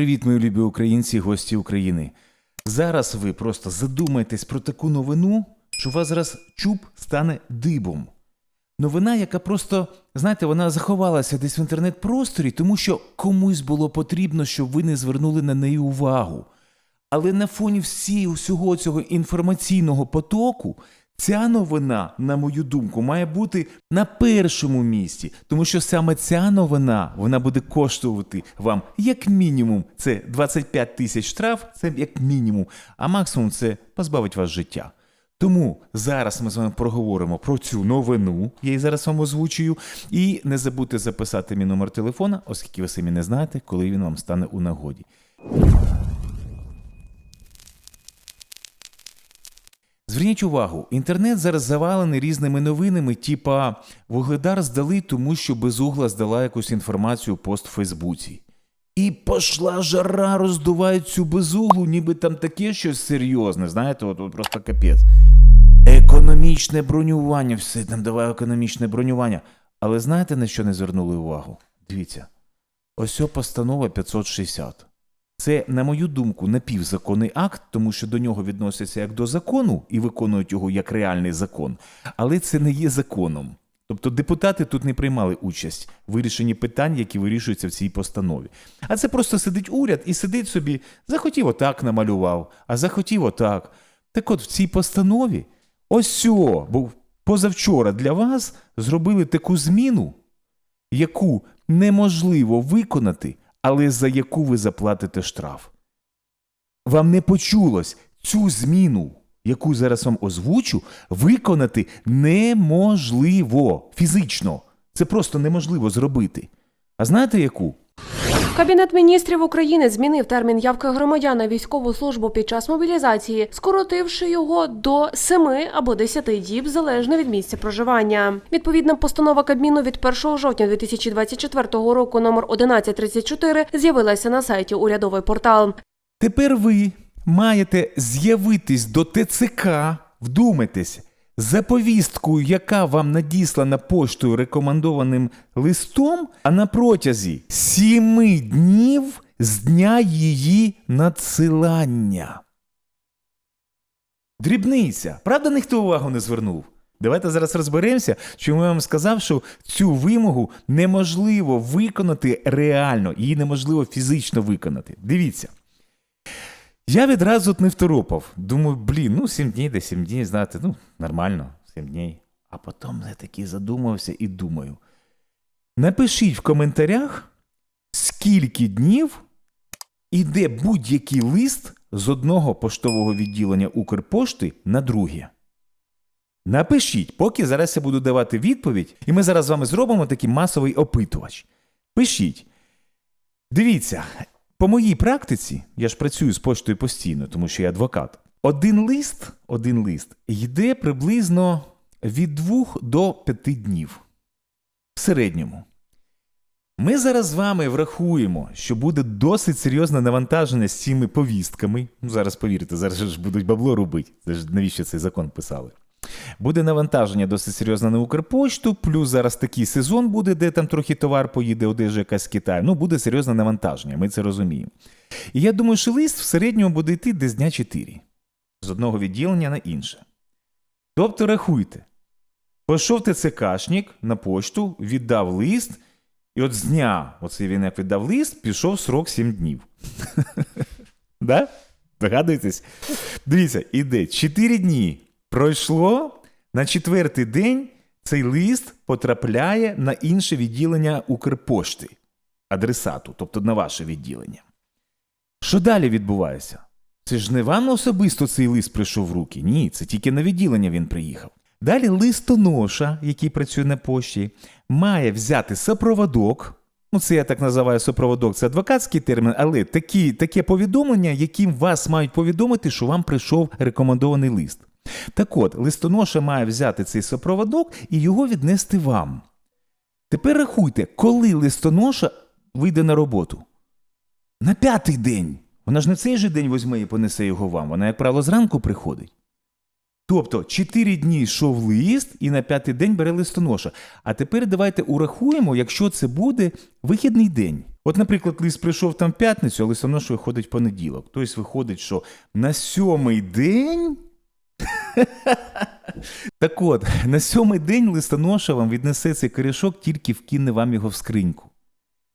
Привіт, мої любі українці, гості України. Зараз ви просто задумайтесь про таку новину, що у вас зараз чуб стане дибом. Новина, яка просто, знаєте, вона заховалася десь в інтернет-просторі, тому що комусь було потрібно, щоб ви не звернули на неї увагу. Але на фоні всі, усього цього інформаційного потоку, ця новина, на мою думку, має бути на першому місці, тому що саме ця новина вона буде коштувати вам як мінімум це 25 тисяч штраф, це як мінімум, а максимум це позбавить вас життя. Тому зараз ми з вами проговоримо про цю новину, я її зараз вам озвучую. І не забудьте записати мій номер телефона, оскільки ви самі не знаєте, коли він вам стане у нагоді. Зверніть увагу, інтернет зараз завалений різними новинами, типа Вугледар здали, тому що безугла здала якусь інформацію пост в Фейсбуці. І пошла жара, роздувають цю безуглу, ніби там таке щось серйозне, знаєте, от, от просто капець. Економічне бронювання, все там давай економічне бронювання. Але знаєте, на що не звернули увагу? Дивіться, ось постанова 560. Це, на мою думку, напівзаконний акт, тому що до нього відносяться як до закону і виконують його як реальний закон, але це не є законом. Тобто депутати тут не приймали участь в вирішенні питань, які вирішуються в цій постанові. А це просто сидить уряд і сидить собі, захотів отак намалював, а захотів отак. Так от в цій постанові, ось бо позавчора для вас зробили таку зміну, яку неможливо виконати, але за яку ви заплатите штраф. Вам не почулось цю зміну, яку зараз вам озвучу, виконати неможливо фізично. Це просто неможливо зробити. А знаєте яку? Кабінет міністрів України змінив термін явки громадян на військову службу під час мобілізації, скоротивши його до 7 або 10 діб залежно від місця проживання. Відповідна постанова Кабміну від 1 жовтня 2024 року номер 1134 з'явилася на сайті урядовий портал. Тепер ви маєте з'явитись до ТЦК, вдумайтесь, за повісткою, яка вам надіслана поштою рекомендованим листом, а на протязі сіми днів з дня її надсилання. Дрібниця. Правда, ніхто увагу не звернув? Давайте зараз розберемося, чому я вам сказав, що цю вимогу неможливо виконати реально, її неможливо фізично виконати. Дивіться. Я відразу не второпав. Думаю, блін, ну 7 днів, де 7 днів, знаєте, ну, нормально, 7 днів. А потім я таки задумався і думаю. Напишіть в коментарях, скільки днів іде будь-який лист з одного поштового відділення Укрпошти на друге. Напишіть, поки зараз я буду давати відповідь, і ми зараз з вами зробимо такий масовий опитувач. Пишіть. Дивіться, по моїй практиці, я ж працюю з поштою постійно, тому що я адвокат. Один лист, один лист йде приблизно від 2 до 5 днів. В середньому. Ми зараз з вами врахуємо, що буде досить серйозне навантаження з цими повістками. Ну, зараз повірте, зараз ж будуть бабло робити. Це ж навіщо цей закон писали? Буде навантаження досить серйозне на Укрпошту, плюс зараз такий сезон буде, де там трохи товар поїде, одежа якась з Китаю. Ну, буде серйозне навантаження, ми це розуміємо. І я думаю, що лист в середньому буде йти десь дня 4 з одного відділення на інше. Тобто, рахуйте, пішов ТЦКшник на пошту, віддав лист, і от з дня, оцей він як віддав лист, пішов срок 7 днів. Да? Догадуєтесь? Дивіться, іде 4 дні пройшло, на четвертий день цей лист потрапляє на інше відділення Укрпошти, адресату, тобто на ваше відділення. Що далі відбувається? Це ж не вам особисто цей лист прийшов в руки. Ні, це тільки на відділення він приїхав. Далі листоноша, який працює на пошті, має взяти сопроводок. Ну, це я так називаю супроводок, це адвокатський термін, але такі, таке повідомлення, яким вас мають повідомити, що вам прийшов рекомендований лист. Так от, листоноша має взяти цей супроводок і його віднести вам. Тепер рахуйте, коли листоноша вийде на роботу. На п'ятий день. Вона ж не цей же день візьме і понесе його вам. Вона, як правило, зранку приходить. Тобто 4 дні йшов лист і на п'ятий день бере листоноша. А тепер давайте урахуємо, якщо це буде вихідний день. От, наприклад, лист прийшов там в п'ятницю, а листонош виходить в понеділок. Тобто виходить, що на сьомий день. Так от, на сьомий день листоноша вам віднесе цей корішок, тільки вкине вам його в скриньку.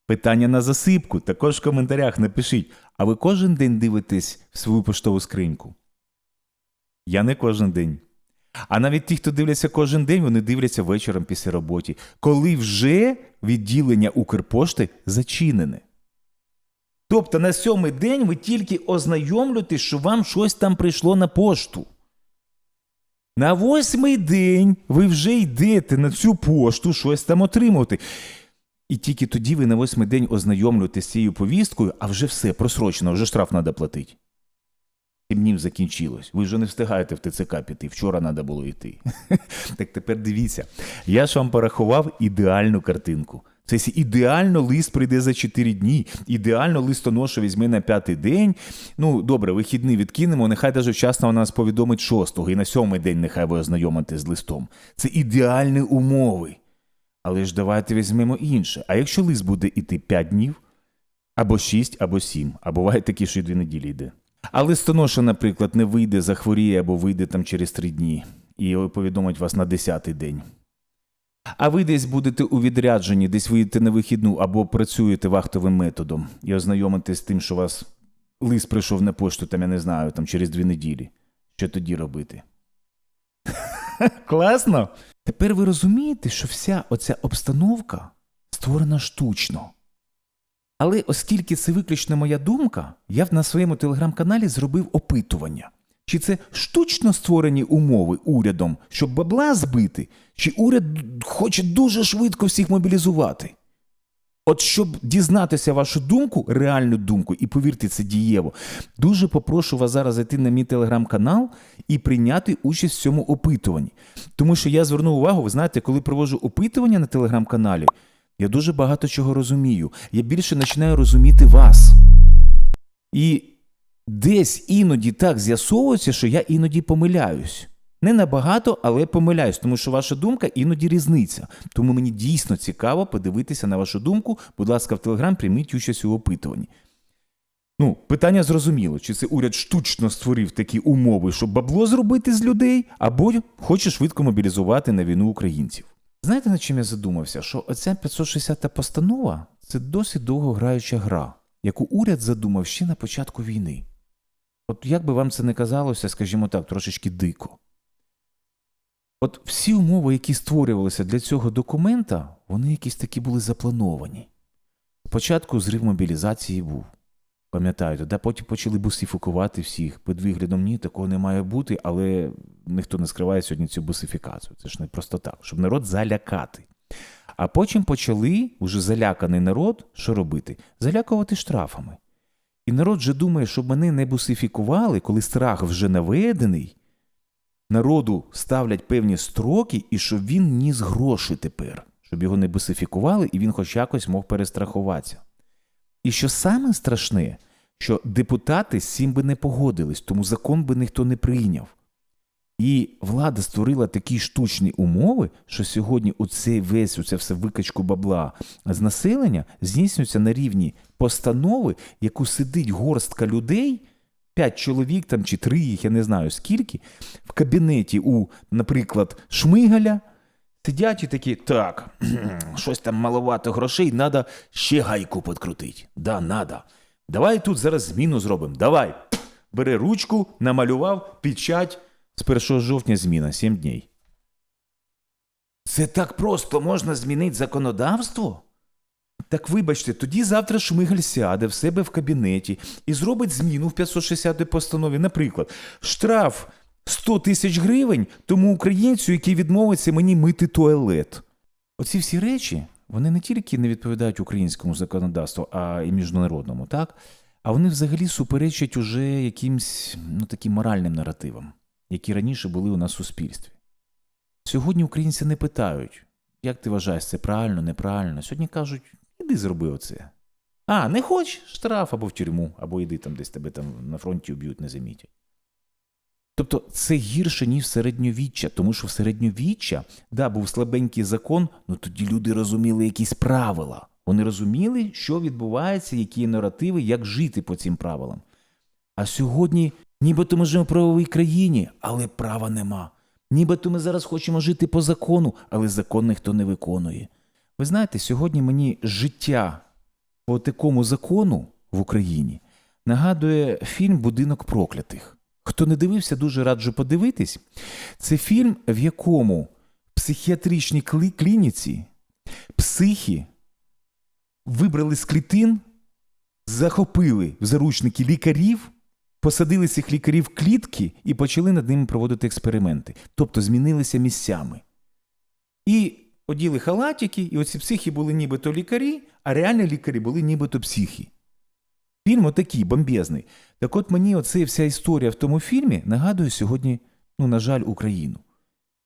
Питання на засипку також в коментарях напишіть. А ви кожен день дивитесь в свою поштову скриньку? Я не кожен день. А навіть ті, хто дивляться кожен день, вони дивляться вечором після роботи, коли вже відділення Укрпошти зачинене. Тобто на сьомий день ви тільки ознайомлюєтесь, що вам щось там прийшло на пошту. На восьмий день ви вже йдете на цю пошту щось там отримувати. І тільки тоді ви на восьмий день ознайомлюєтесь з цією повісткою, а вже все просрочено, вже штраф треба платити. Сім днів закінчилось. Ви вже не встигаєте в ТЦК піти. Вчора треба було йти. так тепер дивіться. Я ж вам порахував ідеальну картинку. Це ідеально лист прийде за 4 дні, ідеально листоноша візьме на п'ятий день. Ну, добре, вихідний відкинемо, нехай даже вчасно нас повідомить шостого, і на сьомий день нехай ви ознайомитесь з листом. Це ідеальні умови. Але ж давайте візьмемо інше. А якщо лист буде йти 5 днів, або 6, або 7, а буває такі, що й 2 неділі йде. А листоноша, наприклад, не вийде, захворіє або вийде там через 3 дні і повідомить вас на 10-й день. А ви десь будете у відрядженні, десь вийдете на вихідну або працюєте вахтовим методом і ознайомитесь з тим, що вас лист прийшов на пошту, там я не знаю, там через 2 неділі. Що тоді робити? Класно! Тепер ви розумієте, що вся оця обстановка створена штучно. Але оскільки це виключно моя думка, я на своєму телеграм-каналі зробив опитування. Чи це штучно створені умови урядом, щоб бабла збити, чи уряд хоче дуже швидко всіх мобілізувати? От щоб дізнатися вашу думку, реальну думку, і повірте, це дієво, дуже попрошу вас зараз зайти на мій телеграм-канал і прийняти участь в цьому опитуванні. Тому що я звернув увагу, ви знаєте, коли проводжу опитування на телеграм-каналі, я дуже багато чого розумію. Я більше починаю розуміти вас. І десь іноді так з'ясовується, що я іноді помиляюсь. Не набагато, але помиляюсь, тому що ваша думка іноді різниця. Тому мені дійсно цікаво подивитися на вашу думку. Будь ласка, в Телеграм прийміть участь у опитуванні. Ну, питання зрозуміло, чи це уряд штучно створив такі умови, щоб бабло зробити з людей, або хоче швидко мобілізувати на війну українців. Знаєте, над чим я задумався? Що оця 560 постанова це досить довгограюча гра, яку уряд задумав ще на початку війни. От як би вам це не казалося, скажімо так, трошечки дико. От всі умови, які створювалися для цього документа, вони якісь такі були заплановані. Спочатку зрив мобілізації був. Пам'ятаєте, да потім почали бусифікувати всіх під виглядом ні, такого не має бути, але ніхто не скриває сьогодні цю бусифікацію. Це ж не просто так, щоб народ залякати. А потім почали уже заляканий народ, що робити? Залякувати штрафами. І народ вже думає, щоб мене не бусифікували, коли страх вже наведений, народу ставлять певні строки, і щоб він ніс гроші тепер, щоб його не бусифікували, і він хоч якось мог перестрахуватися. І що саме страшне, що депутати з цим би не погодились, тому закон би ніхто не прийняв. І влада створила такі штучні умови, що сьогодні оцей весь оце все викачку бабла з населення здійснюється на рівні постанови, яку сидить горстка людей, п'ять чоловік там чи три їх, я не знаю скільки, в кабінеті у, наприклад, Шмигаля. Сидять і такі, так, щось там маловато грошей, треба ще гайку підкрутити. Да, надо. Давай тут зараз зміну зробимо. Давай. Бери ручку, намалював, печать. З 1 жовтня зміна, 7 днів. Це так просто можна змінити законодавство? Так вибачте, тоді завтра Шмигаль сяде в себе в кабінеті і зробить зміну в 560 постанові. Наприклад, штраф 100 тисяч гривень тому українцю, який відмовиться мені мити туалет. Оці всі речі, вони не тільки не відповідають українському законодавству, а й міжнародному, так? А вони взагалі суперечать уже якимсь ну, таким моральним наративам, які раніше були у нас в суспільстві. Сьогодні українці не питають, як ти вважаєш, це правильно, неправильно. Сьогодні кажуть, іди зроби оце. А, не хочеш штраф або в тюрму, або йди там десь тебе там на фронті уб'ють, не замітять. Тобто це гірше, ніж середньовіччя, тому що в середньовіччя, да, був слабенький закон, ну тоді люди розуміли якісь правила. Вони розуміли, що відбувається, які наративи, як жити по цим правилам. А сьогодні, нібито ми живемо в правовій країні, але права нема. Нібито ми зараз хочемо жити по закону, але закон ніхто не виконує. Ви знаєте, сьогодні мені життя по такому закону в Україні нагадує фільм Будинок проклятих. Хто не дивився, дуже раджу подивитись. Це фільм, в якому в психіатричній клініці психи вибрали з клітин, захопили в заручники лікарів, посадили цих лікарів в клітки і почали над ними проводити експерименти. Тобто змінилися місцями. І оділи халатики, і оці психи були нібито лікарі, а реальні лікарі були нібито психи. Фільм отакий, бомбезний. Так от мені оце вся історія в тому фільмі нагадує сьогодні, ну, на жаль, Україну,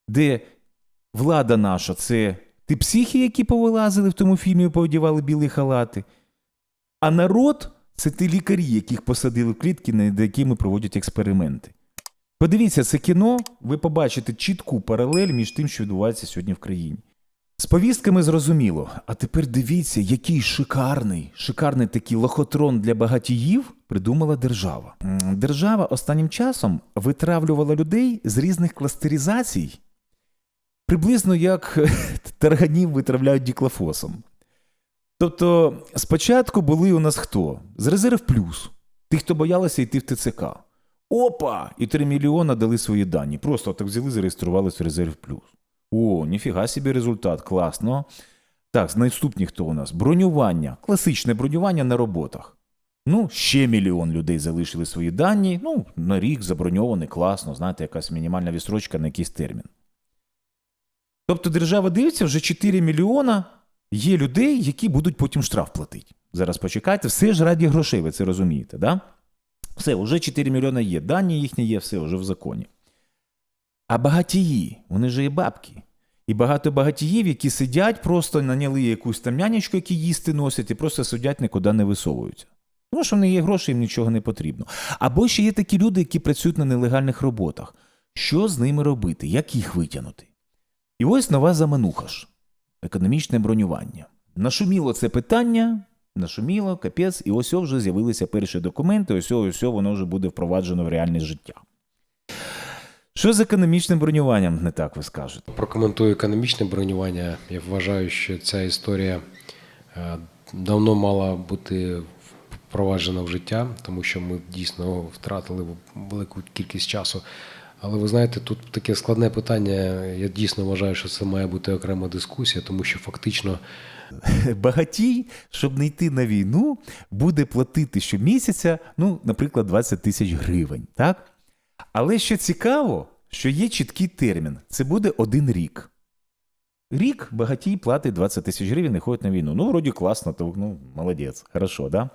де влада наша це ті психи, які повилазили в тому фільмі і поодівали білі халати, а народ це ті лікарі, яких посадили в клітки, над якими проводять експерименти. Подивіться це кіно, ви побачите чітку паралель між тим, що відбувається сьогодні в країні. З повістками зрозуміло, а тепер дивіться, який шикарний, шикарний такий лохотрон для багатіїв придумала держава. Держава останнім часом витравлювала людей з різних кластеризацій, приблизно як тарганів витравляють діклофосом. Тобто, спочатку були у нас хто? З резерв плюс. Ті, хто боялися йти в ТЦК. Опа! І 3 мільйона дали свої дані. Просто так взяли, зареєструвалися в резерв плюс. О, ніфіга собі результат, класно. Так, наступні хто у нас? Бронювання. Класичне бронювання на роботах. Ну, ще мільйон людей залишили свої дані. Ну, на рік заброньований, класно, знаєте, якась мінімальна відстрочка на якийсь термін. Тобто держава дивиться, вже 4 мільйона є людей, які будуть потім штраф платити. Зараз почекайте, все ж раді грошей, ви це розумієте, да? Все, вже 4 мільйона є, дані їхні є, все вже в законі. А багатії, вони ж є бабки. І багато багатіїв, які сидять, просто наняли якусь там нянечку, які їсти носять, і просто сидять, нікуди не висовуються. Тому що в них є гроші, їм нічого не потрібно. Або ще є такі люди, які працюють на нелегальних роботах. Що з ними робити? Як їх витягнути? І ось нова замануха ж економічне бронювання. Нашуміло це питання, нашуміло, капець, і ось вже з'явилися перші документи, ось ось воно вже буде впроваджено в реальне життя. Що з економічним бронюванням, не так ви скажете? Прокоментую економічне бронювання. Я вважаю, що ця історія е, давно мала бути впроваджена в життя, тому що ми дійсно втратили велику кількість часу. Але ви знаєте, тут таке складне питання. Я дійсно вважаю, що це має бути окрема дискусія, тому що фактично Багатій, щоб не йти на війну, буде платити щомісяця, ну, наприклад, 20 тисяч гривень. Так? Але що цікаво, що є чіткий термін це буде один рік. Рік багатій платить 20 тисяч гривень і ходить на війну. Ну, вроді класно, то ну, молодець, хорошо, да?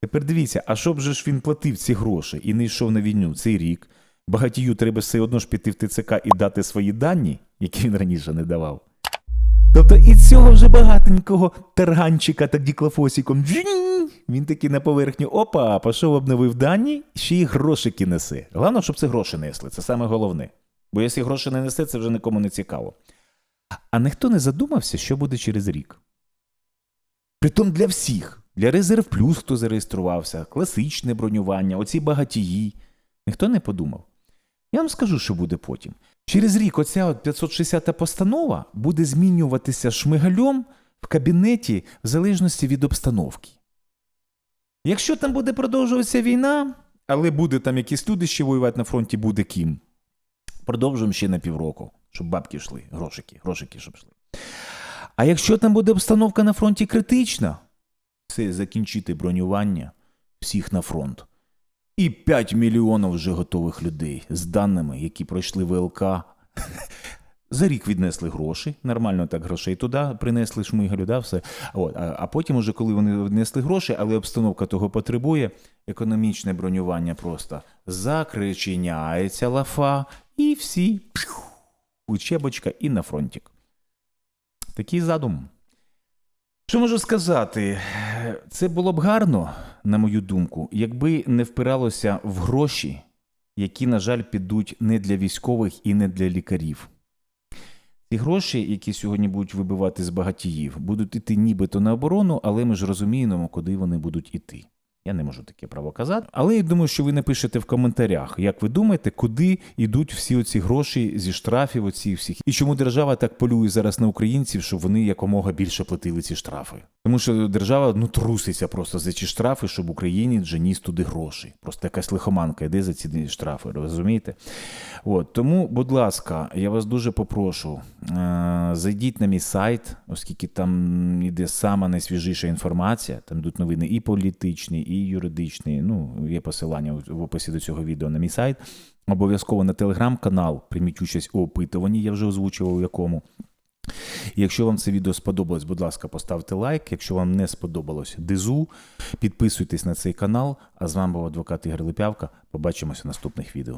Тепер дивіться, а щоб же ж він платив ці гроші і не йшов на війну цей рік, багатію треба все одно ж піти в ТЦК і дати свої дані, які він раніше не давав. Тобто і цього вже багатенького тарганчика так діклофосіком. Він такий на поверхню, опа, пішов, обновив дані, ще й грошики несе. Головне, щоб це гроші несли, це саме головне. Бо якщо гроші не несе, це вже нікому не цікаво. А ніхто не задумався, що буде через рік. Притом для всіх. Для резерв плюс, хто зареєструвався, класичне бронювання, оці багатії. Ніхто не подумав. Я вам скажу, що буде потім. Через рік оця от 560 постанова буде змінюватися шмигальом в кабінеті в залежності від обстановки. Якщо там буде продовжуватися війна, але буде там якісь люди ще воювати на фронті, буде ким. Продовжуємо ще на півроку, щоб бабки йшли, грошики, грошики, щоб йшли. А якщо там буде обстановка на фронті критична, це закінчити бронювання всіх на фронт. І 5 мільйонів вже готових людей з даними, які пройшли ВЛК. За рік віднесли гроші, нормально так грошей туди, принесли шмигалю, да, все. От, а, а потім, уже коли вони віднесли гроші, але обстановка того потребує, економічне бронювання просто закричиняється лафа, і всі пшу, учебочка і на фронтик. Такий задум. Що можу сказати? Це було б гарно, на мою думку, якби не впиралося в гроші, які, на жаль, підуть не для військових і не для лікарів. Ті гроші, які сьогодні будуть вибивати з багатіїв, будуть іти нібито на оборону, але ми ж розуміємо, куди вони будуть іти. Я не можу таке право казати. Але я думаю, що ви напишете в коментарях, як ви думаєте, куди йдуть всі оці гроші зі штрафів, оці всіх, і чому держава так полює зараз на українців, щоб вони якомога більше платили ці штрафи. Тому що держава ну труситься просто за ці штрафи, щоб Україні дженіс туди гроші. Просто якась лихоманка йде за ці штрафи, розумієте? От тому, будь ласка, я вас дуже попрошу, е- зайдіть на мій сайт, оскільки там йде сама найсвіжіша інформація. Там йдуть новини і політичні, і юридичні. Ну, є посилання в описі до цього відео на мій сайт. Обов'язково на телеграм-канал прийміть участь у опитуванні, я вже озвучував у якому. Якщо вам це відео сподобалось, будь ласка, поставте лайк. Якщо вам не сподобалось, дизу, підписуйтесь на цей канал. А з вами був адвокат Ігор Липявка. Побачимося в наступних відео.